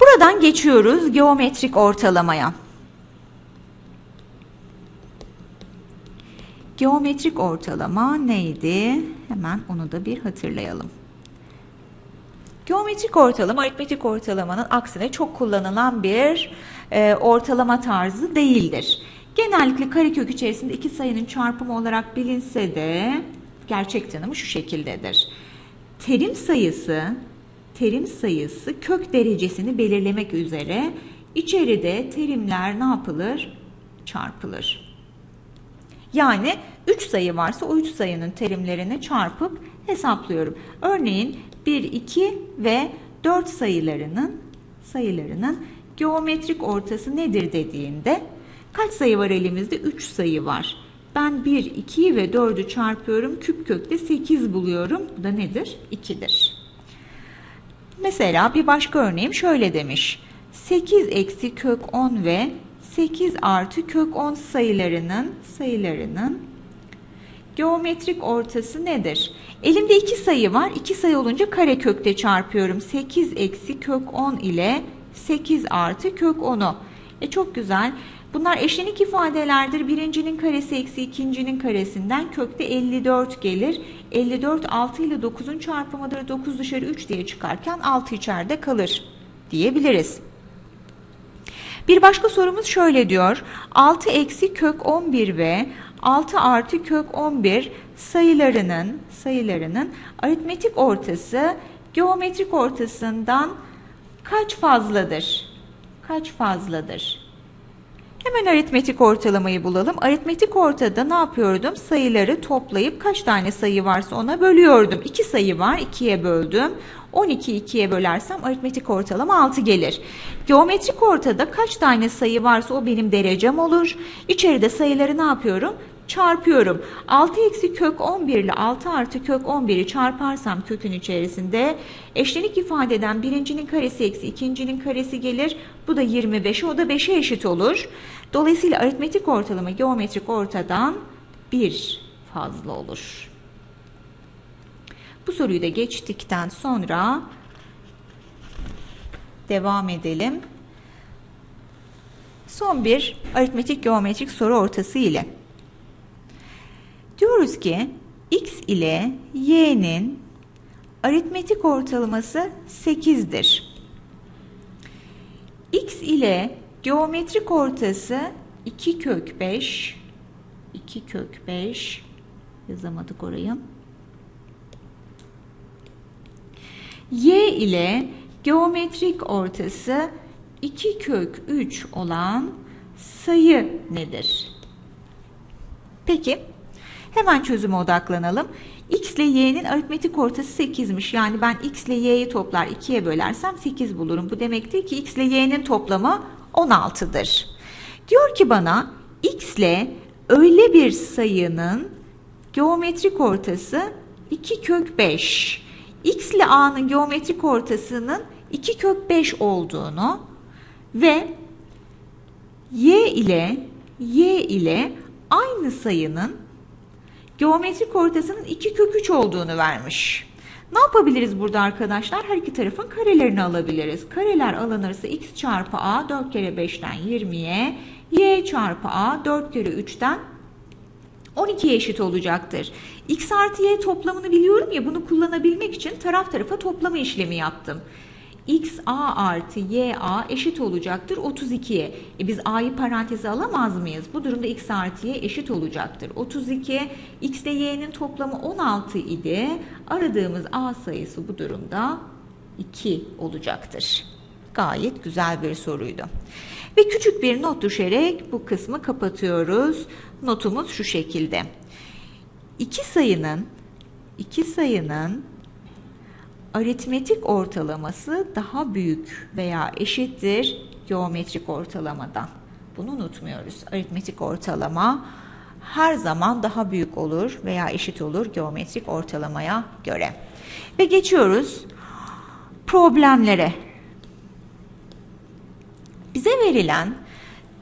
Buradan geçiyoruz geometrik ortalamaya. Geometrik ortalama neydi? Hemen onu da bir hatırlayalım. Geometrik ortalama aritmetik ortalamanın aksine çok kullanılan bir e, ortalama tarzı değildir. Genellikle karekök içerisinde iki sayının çarpımı olarak bilinse de gerçek tanımı şu şekildedir. Terim sayısı terim sayısı kök derecesini belirlemek üzere içeride terimler ne yapılır? Çarpılır. Yani 3 sayı varsa o 3 sayının terimlerini çarpıp hesaplıyorum. Örneğin 1, 2 ve 4 sayılarının sayılarının geometrik ortası nedir dediğinde kaç sayı var elimizde? 3 sayı var. Ben 1, 2'yi ve 4'ü çarpıyorum. Küp kökte 8 buluyorum. Bu da nedir? 2'dir. Mesela bir başka örneğim şöyle demiş. 8 eksi kök 10 ve 8 artı kök 10 sayılarının sayılarının geometrik ortası nedir? Elimde iki sayı var. İki sayı olunca kare kökte çarpıyorum. 8 eksi kök 10 ile 8 artı kök 10'u. E çok güzel. Bunlar eşlenik ifadelerdir. Birincinin karesi eksi ikincinin karesinden kökte 54 gelir. 54 6 ile 9'un çarpımıdır. 9 dışarı 3 diye çıkarken 6 içeride kalır diyebiliriz. Bir başka sorumuz şöyle diyor. 6 eksi kök 11 ve 6 artı kök 11 sayılarının sayılarının aritmetik ortası geometrik ortasından kaç fazladır? Kaç fazladır? Hemen aritmetik ortalamayı bulalım. Aritmetik ortada ne yapıyordum? Sayıları toplayıp kaç tane sayı varsa ona bölüyordum. 2 sayı var, 2'ye böldüm. 12'yi 2'ye bölersem aritmetik ortalama 6 gelir. Geometrik ortada kaç tane sayı varsa o benim derecem olur. İçeride sayıları ne yapıyorum? Çarpıyorum. 6 eksi kök 11 ile 6 artı kök 11'i çarparsam kökün içerisinde eşlenik ifadeden birincinin karesi eksi ikincinin karesi gelir. Bu da 25'e o da 5'e eşit olur. Dolayısıyla aritmetik ortalama geometrik ortadan 1 fazla olur. Bu soruyu da geçtikten sonra devam edelim. Son bir aritmetik geometrik soru ortası ile. Diyoruz ki x ile y'nin aritmetik ortalaması 8'dir. x ile geometrik ortası 2 kök 5 2 kök 5 yazamadık orayı. y ile geometrik ortası 2 kök 3 olan sayı nedir? Peki hemen çözüme odaklanalım. x ile y'nin aritmetik ortası 8'miş. Yani ben x ile y'yi toplar 2'ye bölersem 8 bulurum. Bu demektir ki x ile y'nin toplamı 16'dır. Diyor ki bana x ile öyle bir sayının geometrik ortası 2 kök 5. x ile a'nın geometrik ortasının 2 kök 5 olduğunu ve y ile y ile aynı sayının geometrik ortasının 2 kök 3 olduğunu vermiş. Ne yapabiliriz burada arkadaşlar? Her iki tarafın karelerini alabiliriz. Kareler alınırsa x çarpı a 4 kere 5'ten 20'ye, y çarpı a 4 kere 3'ten 12'ye eşit olacaktır. x artı y toplamını biliyorum ya bunu kullanabilmek için taraf tarafa toplama işlemi yaptım. X a artı y a eşit olacaktır 32'ye. E biz a'yı paranteze alamaz mıyız? Bu durumda x artı y eşit olacaktır. 32 x ile y'nin toplamı 16 idi. Aradığımız a sayısı bu durumda 2 olacaktır. Gayet güzel bir soruydu. Ve küçük bir not düşerek bu kısmı kapatıyoruz. Notumuz şu şekilde. İki sayının iki sayının aritmetik ortalaması daha büyük veya eşittir geometrik ortalamadan. Bunu unutmuyoruz. Aritmetik ortalama her zaman daha büyük olur veya eşit olur geometrik ortalamaya göre. Ve geçiyoruz problemlere. Bize verilen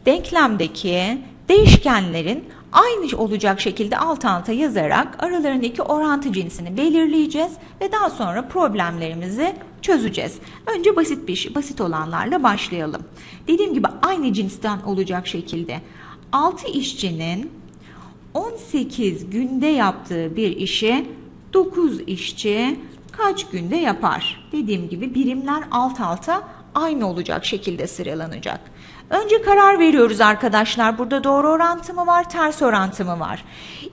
denklemdeki değişkenlerin aynı olacak şekilde alt alta yazarak aralarındaki orantı cinsini belirleyeceğiz ve daha sonra problemlerimizi çözeceğiz. Önce basit bir şey, basit olanlarla başlayalım. Dediğim gibi aynı cinsten olacak şekilde 6 işçinin 18 günde yaptığı bir işi 9 işçi kaç günde yapar? Dediğim gibi birimler alt alta aynı olacak şekilde sıralanacak. Önce karar veriyoruz arkadaşlar. Burada doğru orantı mı var, ters orantı mı var?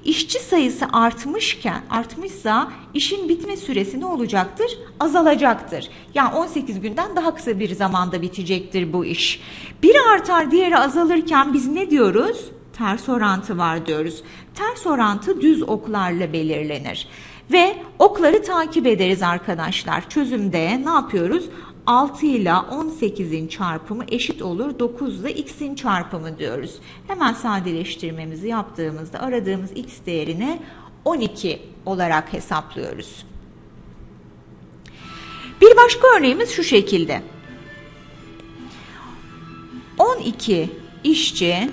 İşçi sayısı artmışken, artmışsa işin bitme süresi ne olacaktır? Azalacaktır. Yani 18 günden daha kısa bir zamanda bitecektir bu iş. Biri artar, diğeri azalırken biz ne diyoruz? Ters orantı var diyoruz. Ters orantı düz oklarla belirlenir. Ve okları takip ederiz arkadaşlar. Çözümde ne yapıyoruz? 6 ile 18'in çarpımı eşit olur. 9 ile x'in çarpımı diyoruz. Hemen sadeleştirmemizi yaptığımızda aradığımız x değerini 12 olarak hesaplıyoruz. Bir başka örneğimiz şu şekilde. 12 işçi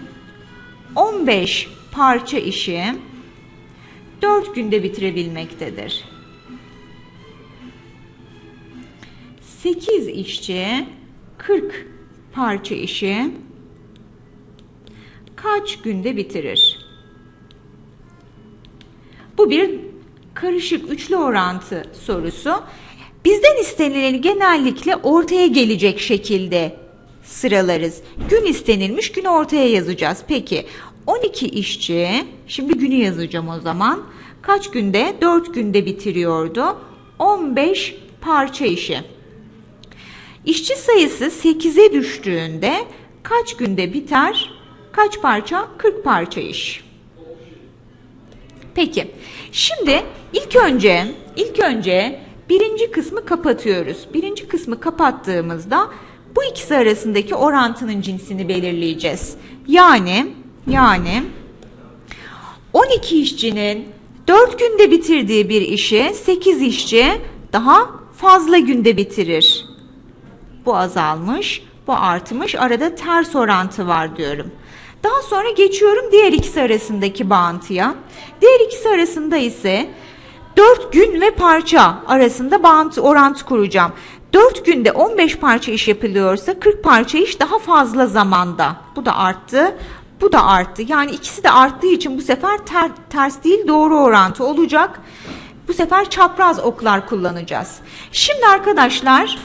15 parça işi 4 günde bitirebilmektedir. 8 işçi 40 parça işi kaç günde bitirir? Bu bir karışık üçlü orantı sorusu. Bizden istenileni genellikle ortaya gelecek şekilde sıralarız. Gün istenilmiş günü ortaya yazacağız. Peki 12 işçi şimdi günü yazacağım o zaman. Kaç günde? 4 günde bitiriyordu. 15 parça işi. İşçi sayısı 8'e düştüğünde kaç günde biter? Kaç parça? 40 parça iş. Peki. Şimdi ilk önce ilk önce birinci kısmı kapatıyoruz. Birinci kısmı kapattığımızda bu ikisi arasındaki orantının cinsini belirleyeceğiz. Yani yani 12 işçinin 4 günde bitirdiği bir işi 8 işçi daha fazla günde bitirir. Bu azalmış, bu artmış. Arada ters orantı var diyorum. Daha sonra geçiyorum diğer ikisi arasındaki bağıntıya. Diğer ikisi arasında ise 4 gün ve parça arasında bağıntı orantı kuracağım. 4 günde 15 parça iş yapılıyorsa 40 parça iş daha fazla zamanda. Bu da arttı. Bu da arttı. Yani ikisi de arttığı için bu sefer ter, ters değil doğru orantı olacak. Bu sefer çapraz oklar kullanacağız. Şimdi arkadaşlar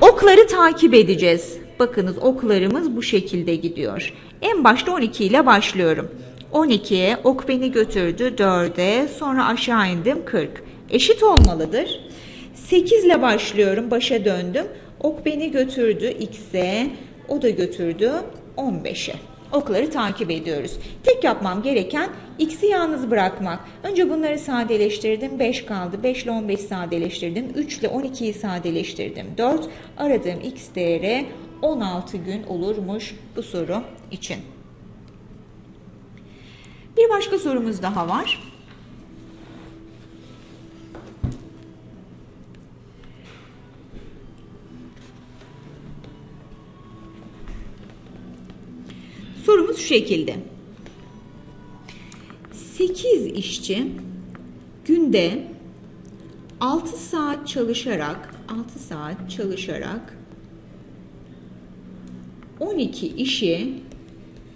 okları takip edeceğiz. Bakınız oklarımız bu şekilde gidiyor. En başta 12 ile başlıyorum. 12'ye ok beni götürdü 4'e sonra aşağı indim 40. Eşit olmalıdır. 8 ile başlıyorum başa döndüm. Ok beni götürdü x'e o da götürdü 15'e. Okları takip ediyoruz. Tek yapmam gereken x'i yalnız bırakmak. Önce bunları sadeleştirdim. 5 kaldı. 5 ile 15 sadeleştirdim. 3 ile 12'yi sadeleştirdim. 4. Aradığım x değeri 16 gün olurmuş bu soru için. Bir başka sorumuz daha var. Şekilde. 8 işçi günde 6 saat çalışarak 6 saat çalışarak 12 işi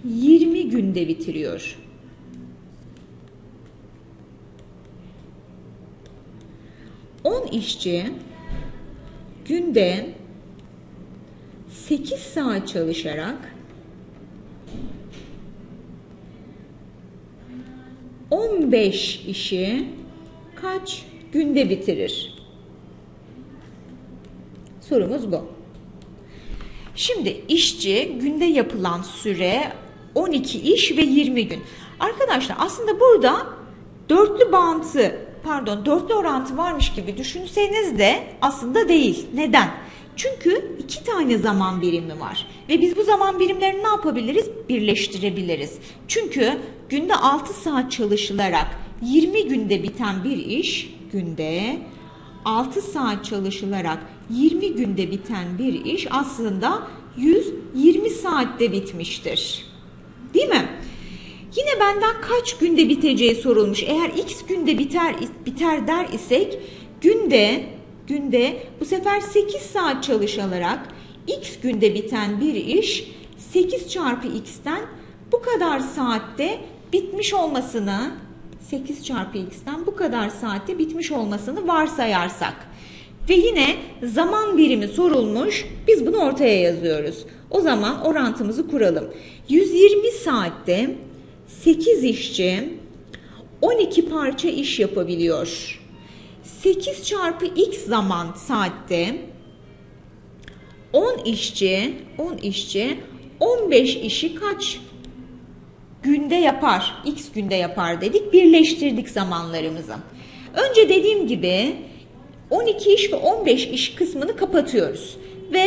20 günde bitiriyor. On işçi günde 8 saat çalışarak 15 işi kaç günde bitirir? Sorumuz bu. Şimdi işçi günde yapılan süre 12 iş ve 20 gün. Arkadaşlar aslında burada dörtlü bağıntı pardon dörtlü orantı varmış gibi düşünseniz de aslında değil. Neden? Çünkü iki tane zaman birimi var ve biz bu zaman birimlerini ne yapabiliriz? Birleştirebiliriz. Çünkü günde 6 saat çalışılarak 20 günde biten bir iş günde 6 saat çalışılarak 20 günde biten bir iş aslında 120 saatte bitmiştir. Değil mi? Yine benden kaç günde biteceği sorulmuş. Eğer x günde biter biter der isek günde günde bu sefer 8 saat çalışılarak x günde biten bir iş 8 çarpı x'ten bu kadar saatte bitmiş olmasını 8 çarpı x'ten bu kadar saatte bitmiş olmasını varsayarsak ve yine zaman birimi sorulmuş biz bunu ortaya yazıyoruz. O zaman orantımızı kuralım. 120 saatte 8 işçi 12 parça iş yapabiliyor. 8 çarpı x zaman saatte 10 işçi 10 işçi 15 işi kaç günde yapar? X günde yapar dedik. Birleştirdik zamanlarımızı. Önce dediğim gibi 12 iş ve 15 iş kısmını kapatıyoruz. Ve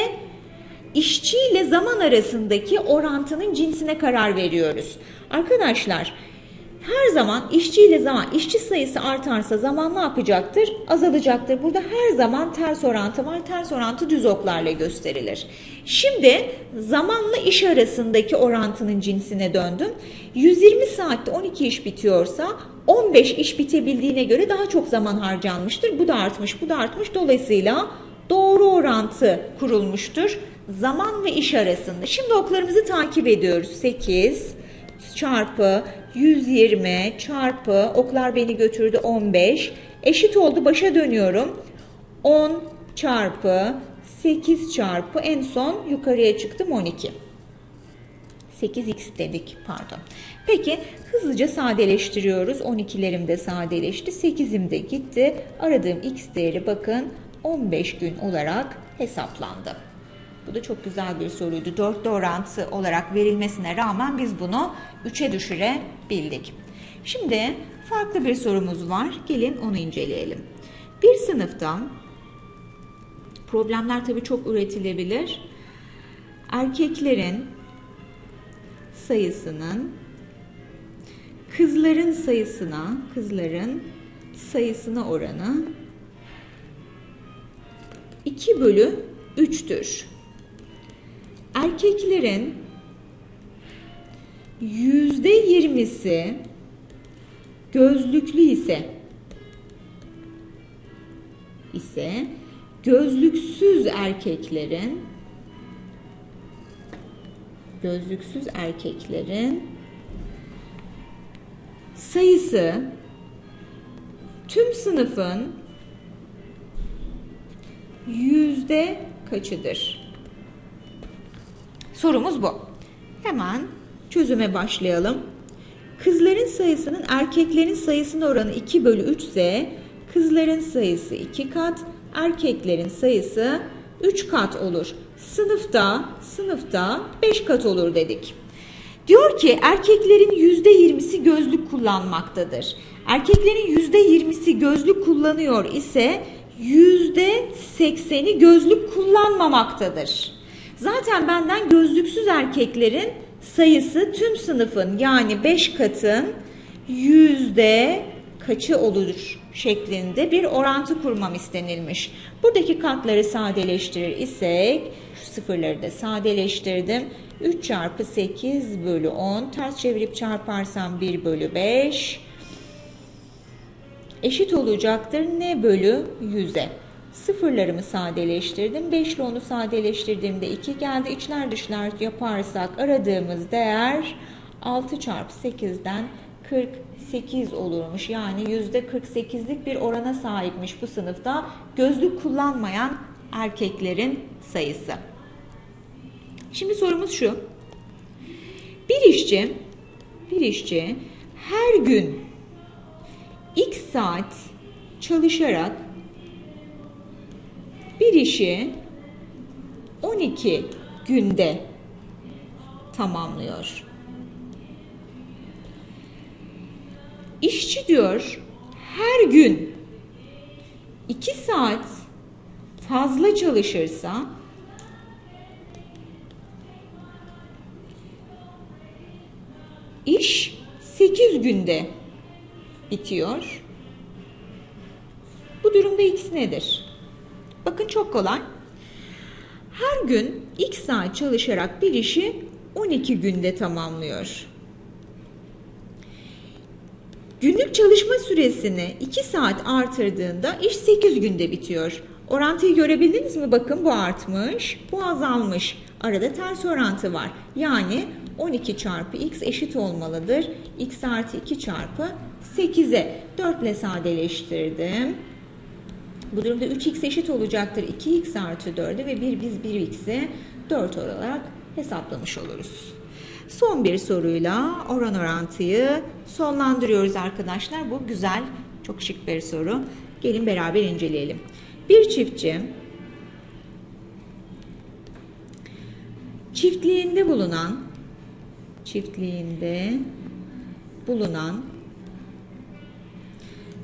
işçi ile zaman arasındaki orantının cinsine karar veriyoruz. Arkadaşlar her zaman işçi ile zaman işçi sayısı artarsa zaman ne yapacaktır? Azalacaktır. Burada her zaman ters orantı var. Ters orantı düz oklarla gösterilir. Şimdi zamanla iş arasındaki orantının cinsine döndüm. 120 saatte 12 iş bitiyorsa 15 iş bitebildiğine göre daha çok zaman harcanmıştır. Bu da artmış, bu da artmış. Dolayısıyla doğru orantı kurulmuştur. Zaman ve iş arasında. Şimdi oklarımızı takip ediyoruz. 8 çarpı 120 çarpı oklar beni götürdü 15 eşit oldu başa dönüyorum 10 çarpı 8 çarpı en son yukarıya çıktım 12 8x dedik pardon. Peki hızlıca sadeleştiriyoruz. 12'lerim de sadeleşti. 8'im de gitti. Aradığım x değeri bakın 15 gün olarak hesaplandı. Bu da çok güzel bir soruydu. Dörtlü orantı olarak verilmesine rağmen biz bunu 3'e düşürebildik. Şimdi farklı bir sorumuz var. Gelin onu inceleyelim. Bir sınıfta problemler tabii çok üretilebilir. Erkeklerin sayısının kızların sayısına, kızların sayısına oranı 2 bölü 3'tür. Erkeklerin yüzde yirmisi gözlüklü ise ise gözlüksüz erkeklerin gözlüksüz erkeklerin sayısı tüm sınıfın yüzde kaçıdır? Sorumuz bu. Hemen çözüme başlayalım. Kızların sayısının erkeklerin sayısına oranı 2 bölü 3 ise kızların sayısı 2 kat, erkeklerin sayısı 3 kat olur. Sınıfta, sınıfta 5 kat olur dedik. Diyor ki erkeklerin %20'si gözlük kullanmaktadır. Erkeklerin %20'si gözlük kullanıyor ise %80'i gözlük kullanmamaktadır. Zaten benden gözlüksüz erkeklerin sayısı tüm sınıfın yani 5 katın yüzde kaçı olur şeklinde bir orantı kurmam istenilmiş. Buradaki katları sadeleştirir isek şu sıfırları da sadeleştirdim. 3 çarpı 8 bölü 10 ters çevirip çarparsam 1 bölü 5 eşit olacaktır ne bölü 100'e. Sıfırlarımı sadeleştirdim. 5 ile onu sadeleştirdiğimde 2 geldi. İçler dışlar yaparsak aradığımız değer 6 çarpı 8'den 48 olurmuş. Yani %48'lik bir orana sahipmiş bu sınıfta gözlük kullanmayan erkeklerin sayısı. Şimdi sorumuz şu. Bir işçi bir işçi her gün x saat çalışarak bir işi 12 günde tamamlıyor. İşçi diyor her gün 2 saat fazla çalışırsa iş 8 günde bitiyor. Bu durumda x nedir? Bakın çok kolay. Her gün x saat çalışarak bir işi 12 günde tamamlıyor. Günlük çalışma süresini 2 saat artırdığında iş 8 günde bitiyor. Orantıyı görebildiniz mi? Bakın bu artmış, bu azalmış. Arada ters orantı var. Yani 12 çarpı x eşit olmalıdır. x artı 2 çarpı 8'e 4 ile sadeleştirdim. Bu durumda 3x eşit olacaktır 2x artı 4'e ve bir biz 1x'i 4 olarak hesaplamış oluruz. Son bir soruyla oran orantıyı sonlandırıyoruz arkadaşlar. Bu güzel, çok şık bir soru. Gelin beraber inceleyelim. Bir çiftçi çiftliğinde bulunan çiftliğinde bulunan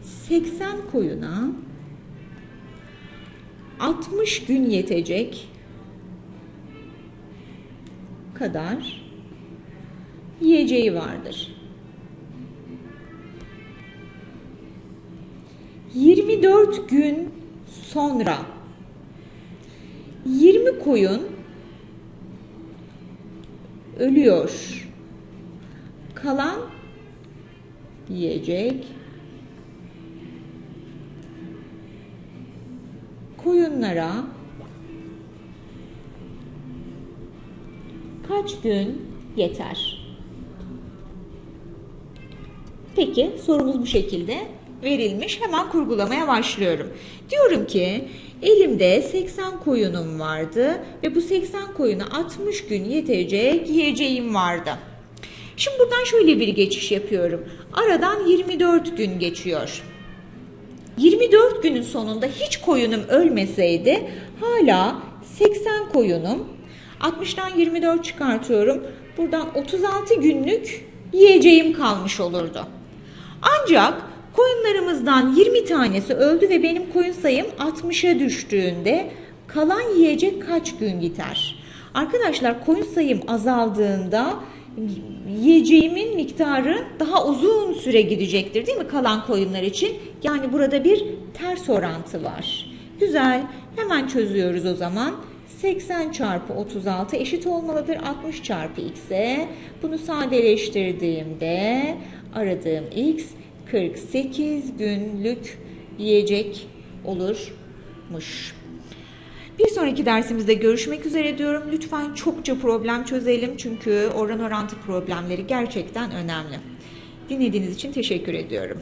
80 koyuna 60 gün yetecek kadar yiyeceği vardır. 24 gün sonra 20 koyun ölüyor. Kalan yiyecek koyunlara kaç gün yeter? Peki sorumuz bu şekilde verilmiş. Hemen kurgulamaya başlıyorum. Diyorum ki elimde 80 koyunum vardı ve bu 80 koyuna 60 gün yetecek yiyeceğim vardı. Şimdi buradan şöyle bir geçiş yapıyorum. Aradan 24 gün geçiyor. 24 günün sonunda hiç koyunum ölmeseydi hala 80 koyunum 60'tan 24 çıkartıyorum. Buradan 36 günlük yiyeceğim kalmış olurdu. Ancak koyunlarımızdan 20 tanesi öldü ve benim koyun sayım 60'a düştüğünde kalan yiyecek kaç gün gider? Arkadaşlar koyun sayım azaldığında yiyeceğimin miktarı daha uzun süre gidecektir değil mi kalan koyunlar için? Yani burada bir ters orantı var. Güzel. Hemen çözüyoruz o zaman. 80 çarpı 36 eşit olmalıdır 60 çarpı x'e. Bunu sadeleştirdiğimde aradığım x 48 günlük yiyecek olurmuş. Bir sonraki dersimizde görüşmek üzere diyorum. Lütfen çokça problem çözelim çünkü oran orantı problemleri gerçekten önemli. Dinlediğiniz için teşekkür ediyorum.